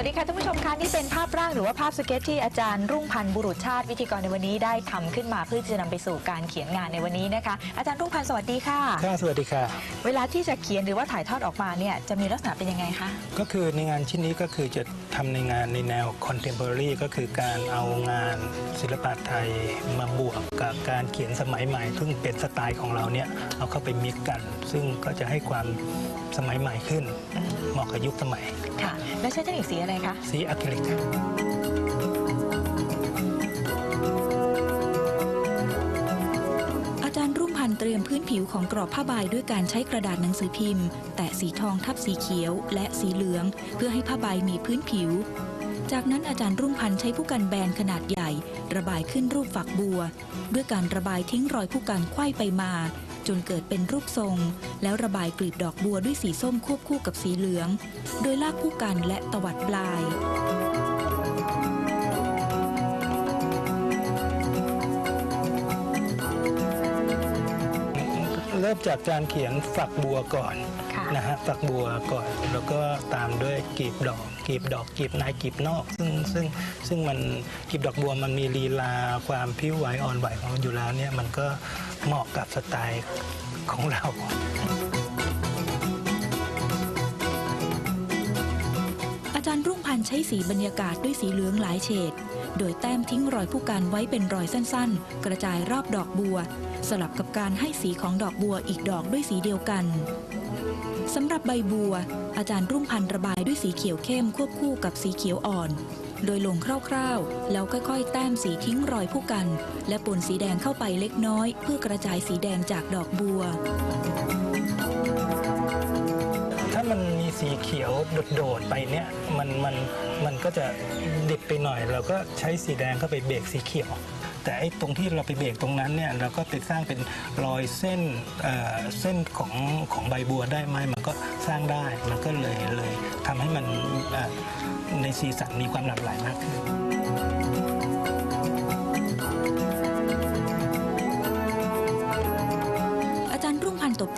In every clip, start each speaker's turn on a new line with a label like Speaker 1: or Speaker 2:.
Speaker 1: วัสดีค่ะท่านผู้ชมคะนี่เป็นภาพร่างหรือว่าภาพสเก็ตที่อาจารย์รุ่งพันธ์บุรุษชาติวิทยากรในวันนี้ได้ทำขึ้นมาเพื่อที่จะนำไปสู่การเขียนงานในวันนี้นะคะ อาจารย์รุ่งพันธ์สวัสดีค่ะ
Speaker 2: ค่ะสวัสดีค่ะ
Speaker 1: เวลาที่จะเขียนหรือว่าถ่ายทอดออกมาเนี่ยจะมีลักษณะเป็นยังไงคะ
Speaker 2: ก็คือในงานชิ้นนี้ก็คือจะทำในงานในแนว contemporary ก็คือการเอางานศิลปะไทยมาบวกกับการเขียนสมัยใหม่ซึ่งเป็นสไตล์ของเราเนี่ยเอาเข้าไปมิกกัน ซึ่งก็จะให้ความสมัยใหม่ขึ้นเหมาะกับยุคสมัย
Speaker 1: ค่ะและใช้เทคนิคสีอะไรคะ
Speaker 2: สีอะคริลิกครับ
Speaker 3: อาจารย์รุ่งพันธ์เตรียมพื้นผิวของกรอบผ้าใบด้วยการใช้กระดาษหนังสือพิมพ์ แตะสีทองทับสีเขียว และสีเหลือง เพื่อให้ผ้าใบมีพื้นผิว จากนั้นอาจารย์รุ่งพันธ์ใช้ผู้กันแบนขนาดใหญ่ ระบายขึ้นรูปฝักบัว ด้วยการระบายทิ้งรอยผู้กันไขว้ไปมา จนเกิดเป็นรูปทรง แล้วระบายกลีบดอกบัวด้วยสีส้มควบคู่กับสีเหลือง โดยลากผู้กันและตวัดปลาย
Speaker 2: เริ่มจากการเขียนฝักบัวก่อน
Speaker 1: ค่ะ
Speaker 2: นะฮะฝักบัวก่อน แล้วก็ตามด้วยกลีบดอกกลีบดอกกลีบในกลีบนอก ซึ่งซึ่งซึ่งมันกลีบดอกบัวมันมีลีลาความพิ้วไหวอ่อนไหวของมันอยู่แล้วเนี่ยมันก็ เหมาะกับสไตล์ของเรา
Speaker 3: อาจารย์รุ่งพันธ์ใช้สีบรรยากาศด้วยสีเหลืองหลายเฉด โดยแต้มทิ้งรอยผู้กันไว้เป็นรอยสั้นๆ กระจายรอบดอกบัว สลับกับการให้สีของดอกบัวอีกดอกด้วยสีเดียวกันสำหรับใบบัว อาจารย์รุ่งพันธ์ระบายด้วยสีเขียวเข้มควบคู่กับสีเขียวอ่อน โดยลงคร่าวๆ แล้วค่อยๆ แต้มสีทิ้งรอยผู้กัน และปนสีแดงเข้าไปเล็กน้อย เพื่อกระจายสีแดงจากดอกบัว
Speaker 2: สีเขียวโดดๆไปเนี่ยมันมันมันก็จะดิบไปหน่อย เราก็ใช้สีแดงเข้าไปเบรกสีเขียว แต่ไอ้ตรงที่เราไปเบรกตรงนั้นเนี่ยเราก็ไปสร้างเป็นรอยเส้นเอ่อเส้นของของใบบัวได้ไหมมันก็สร้างได้มันก็เลยเลยทำให้มันเอ่อในสีสันมีความหลากหลายมากขึ้น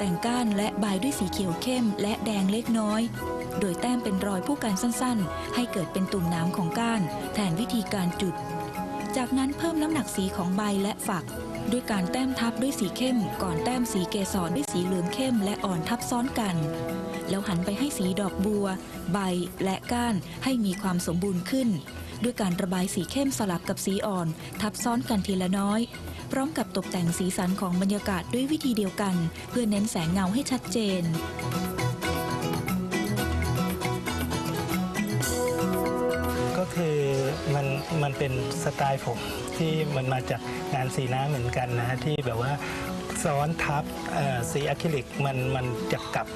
Speaker 3: แต่งก้านและใบด้วยสีเขียวเข้มและแดงเล็กน้อย โดยแต้มเป็นรอยผู้กันสั้นๆ ให้เกิดเป็นตุ่มน้ำของก้าน แทนวิธีการจุด จากนั้นเพิ่มน้ำหนักสีของใบและฝัก ด้วยการแต้มทับด้วยสีเข้ม ก่อนแต้มสีเกสรด้วยสีเหลืองเข้มและอ่อนทับซ้อนกัน แล้วหันไปให้สีดอกบัว ใบและก้านให้มีความสมบูรณ์ขึ้น ด้วยการระบายสีเข้มสลับกับสีอ่อน ทับซ้อนกันทีละน้อย พร้อมกับตกแต่งสีสันของบรรยากาศด้วยวิธีเดียวกัน เพื่อเน้นแสงเงาให้ชัดเจน
Speaker 2: ก็คือมันมันเป็นสไตล์ผมที่มันมาจากงานสีน้ำเหมือนกันนะฮะที่แบบว่าซ้อนทับสีอะคริลิกมันมันจะกลับ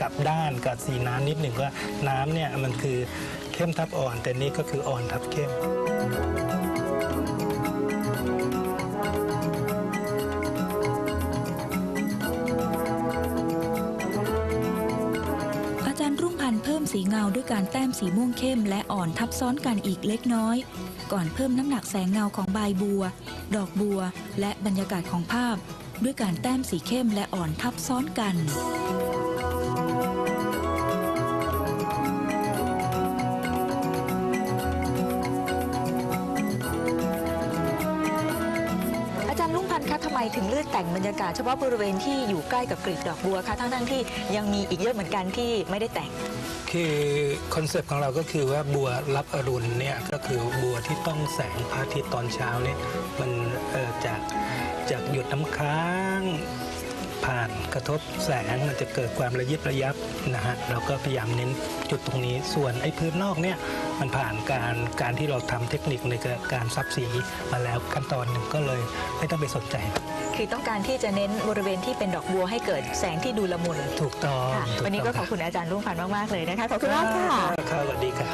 Speaker 2: กลับด้านกับสีน้ำนิดหนึ่งว่าน้ำเนี่ยมันคือเข้มทับอ่อน แต่นี่ก็คืออ่อนทับเข้ม
Speaker 3: อารรุ่งพันธ์เพิ่มสีเงาด้วยการแต้มสีม่วงเข้มและอ่อนทับซ้อนกันอีกเล็กน้อย ก่อนเพิ่มน้ำหนักแสงเงาของใบบัว ดอกบัว และบรรยากาศของภาพ ด้วยการแต้มสีเข้มและอ่อนทับซ้อนกัน
Speaker 1: คะทำไมถึงเลือกแต่งบรรยากาศเฉพาะบริเวณที่อยู่ใกล้กับกลีบดอกบัวคะทั้งทั้งที่ยังมีอีกเยอะเหมือนกันที่ไม่ได้แต่ง
Speaker 2: คือคอนเซปต์ของเราก็คือว่าบัวรับอรุณเนี่ยก็คือบัวที่ต้องแสงพระอาทิตย์ตอนเช้าเนี่ยมันจากจากหยดน้ำค้าง ผ่านกระทบแสงมันจะเกิดความระยิบระยับนะฮะเราก็พยายามเน้นจุดตรงนี้ ส่วนไอ้พื้นนอกเนี่ยมันผ่านการการที่เราทำเทคนิคในการซับสีมาแล้วขั้นตอนหนึ่งก็เลยไม่ต้องไปสนใจ
Speaker 1: คือต้องการที่จะเน้นบริเวณที่เป็นดอกบัวให้เกิดแสงที่ดูละมุน
Speaker 2: ถูกต้อง
Speaker 1: ค่ะ
Speaker 2: ถู
Speaker 1: วันนี้ก็ขอบ
Speaker 2: ต้ง
Speaker 1: คุณอาจารย์รุ่งพันธ์มากๆเลยนะคะขอบคุณมากค่ะ
Speaker 2: ค่ะสวัสดีค่ะ